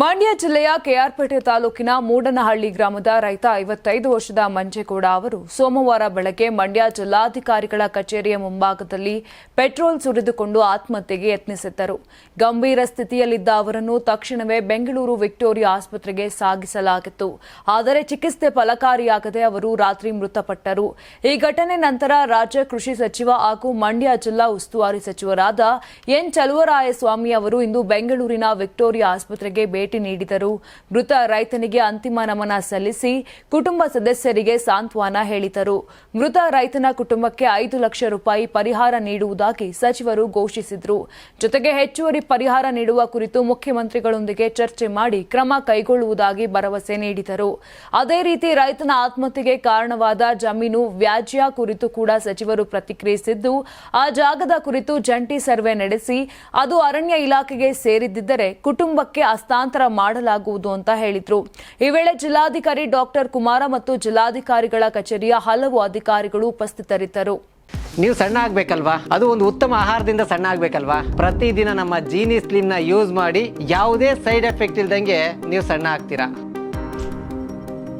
ಮಂಡ್ಯ ಜಿಲ್ಲೆಯ ಕೆಆರ್ಪೇಟೆ ತಾಲೂಕಿನ ಮೂಡನಹಳ್ಳಿ ಗ್ರಾಮದ ರೈತ ಐವತ್ತೈದು ವರ್ಷದ ಮಂಜೇಗೌಡ ಅವರು ಸೋಮವಾರ ಬೆಳಗ್ಗೆ ಮಂಡ್ಯ ಜಿಲ್ಲಾಧಿಕಾರಿಗಳ ಕಚೇರಿಯ ಮುಂಭಾಗದಲ್ಲಿ ಪೆಟ್ರೋಲ್ ಸುರಿದುಕೊಂಡು ಆತ್ಮಹತ್ಯೆಗೆ ಯತ್ನಿಸಿದ್ದರು. ಗಂಭೀರ ಸ್ಥಿತಿಯಲ್ಲಿದ್ದ ಅವರನ್ನು ತಕ್ಷಣವೇ ಬೆಂಗಳೂರು ವಿಕ್ಟೋರಿಯಾ ಆಸ್ಪತ್ರೆಗೆ ಸಾಗಿಸಲಾಗಿತ್ತು. ಆದರೆ ಚಿಕಿತ್ಸೆ ಫಲಕಾರಿಯಾಗದೆ ಅವರು ರಾತ್ರಿ ಮೃತಪಟ್ಟರು. ಈ ಘಟನೆ ನಂತರ ರಾಜ್ಯ ಕೃಷಿ ಸಚಿವ ಹಾಗೂ ಮಂಡ್ಯ ಜಿಲ್ಲಾ ಉಸ್ತುವಾರಿ ಸಚಿವರಾದ ಎನ್ ಚಲುವರಾಯಸ್ವಾಮಿ ಅವರು ಇಂದು ಬೆಂಗಳೂರಿನ ವಿಕ್ಟೋರಿಯಾ ಆಸ್ಪತ್ರೆಗೆ ಭೇಟಿ ನೀಡಿದರು. ಮೃತ ರೈತನಿಗೆ ಅಂತಿಮ ನಮನ ಸಲ್ಲಿಸಿ ಕುಟುಂಬ ಸದಸ್ಯರಿಗೆ ಸಾಂತ್ವನ ಹೇಳಿದರು. ಮೃತ ರೈತನ ಕುಟುಂಬಕ್ಕೆ ಐದು ಲಕ್ಷ ರೂಪಾಯಿ ಪರಿಹಾರ ನೀಡುವುದಾಗಿ ಸಚಿವರು ಘೋಷಿಸಿದರು. ಜೊತೆಗೆ ಹೆಚ್ಚುವರಿ ಪರಿಹಾರ ನೀಡುವ ಕುರಿತು ಮುಖ್ಯಮಂತ್ರಿಗಳೊಂದಿಗೆ ಚರ್ಚೆ ಮಾಡಿ ಕ್ರಮ ಕೈಗೊಳ್ಳುವುದಾಗಿ ಭರವಸೆ ನೀಡಿದರು. ಅದೇ ರೀತಿ ರೈತನ ಆತ್ಮಹತ್ಯೆಗೆ ಕಾರಣವಾದ ಜಮೀನು ವ್ಯಾಜ್ಯ ಕುರಿತು ಕೂಡ ಸಚಿವರು ಪ್ರತಿಕ್ರಿಯಿಸಿದ್ದು, ಆ ಜಾಗದ ಕುರಿತು ಜಂಟಿ ಸರ್ವೆ ನಡೆಸಿ, ಅದು ಅರಣ್ಯ ಇಲಾಖೆಗೆ ಸೇರಿದ್ದರೆ ಕುಟುಂಬಕ್ಕೆ ಹಸ್ತಾಂತರ ಮಾಡಲಾಗುವುದು ಅಂತ ಹೇಳಿದ್ರು. ಈ ವೇಳೆ ಜಿಲ್ಲಾಧಿಕಾರಿ ಡಾಕ್ಟರ್ ಕುಮಾರ ಮತ್ತು ಜಿಲ್ಲಾಧಿಕಾರಿಗಳ ಕಚೇರಿಯ ಹಲವು ಅಧಿಕಾರಿಗಳು ಉಪಸ್ಥಿತರಿದ್ದರು. ನೀವು ಸಣ್ಣ ಆಗ್ಬೇಕಲ್ವಾ? ಅದು ಒಂದು ಉತ್ತಮ ಆಹಾರದಿಂದ ಸಣ್ಣ ಆಗ್ಬೇಕಲ್ವಾ? ಪ್ರತಿದಿನ ನಮ್ಮ ಜೀನಿ ಸ್ಲಿಮ್ನ ಯೂಸ್ ಮಾಡಿ ಯಾವುದೇ ಸೈಡ್ ಎಫೆಕ್ಟ್ ಇಲ್ದಂಗೆ ನೀವು ಸಣ್ಣ ಆಗ್ತೀರಾ?